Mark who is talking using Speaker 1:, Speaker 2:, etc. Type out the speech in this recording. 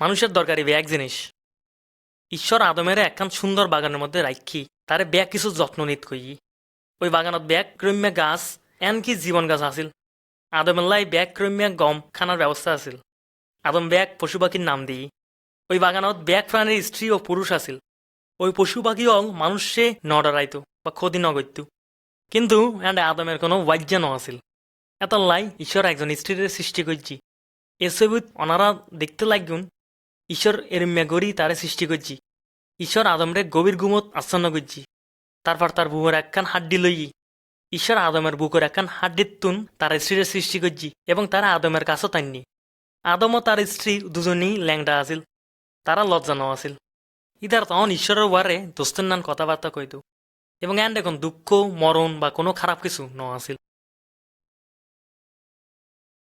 Speaker 1: মানুষের দরকারি ব্যাগ জিনিস। ঈশ্বর আদমের একখান সুন্দর বাগানের মধ্যে রাখি তারে ব্যাগ কিছু যত্ন নিত কই। ওই বাগানত ব্যাগ ক্রম্যে গাছ, এনকি জীবন গাছ আছিল। আদমেল্লাই ব্যাগ ক্রম্যে গম খানার ব্যবস্থা আছিল। আদম ব্যাগ পশু পাখির নাম দিই। ওই বাগানত ব্যাগ প্রাণীর স্ত্রী ও পুরুষ আছিল। ওই পশু পাখি অং মানুষে ন ডরাইতো বা ক্ষতি ন করত কিন্তু এন্ড আদমের কোনো বাজ্য ন আছিল। এত লাই ঈশ্বর একজন স্ত্রীর সৃষ্টি করছি ছবিত অনারা দেখতে লাগুন ঈশ্বর এর মেগরি তারে সৃষ্টি করছি। ঈশ্বর আদমরে গভীর গুমত আচ্ছন্ন করছি। তারপর তার বুকের একখান হাড্ডি লই ঈশ্বর আদমের বুকের একখান হাড্ডির তুন তার স্ত্রীর সৃষ্টি করছি এবং তারা আদমের কাছেও টাননি আদম ও তার স্ত্রী দুজনেই ল্যাংডা আছিল। তারা লজ্জা ন আছিল। ইদার তখন ঈশ্বরের ওয়ারে দোস্তের নান কথাবার্তা কইতো। এবং এন এখন দুঃখ, মরণ বা কোনো খারাপ কিছু ন আছিল।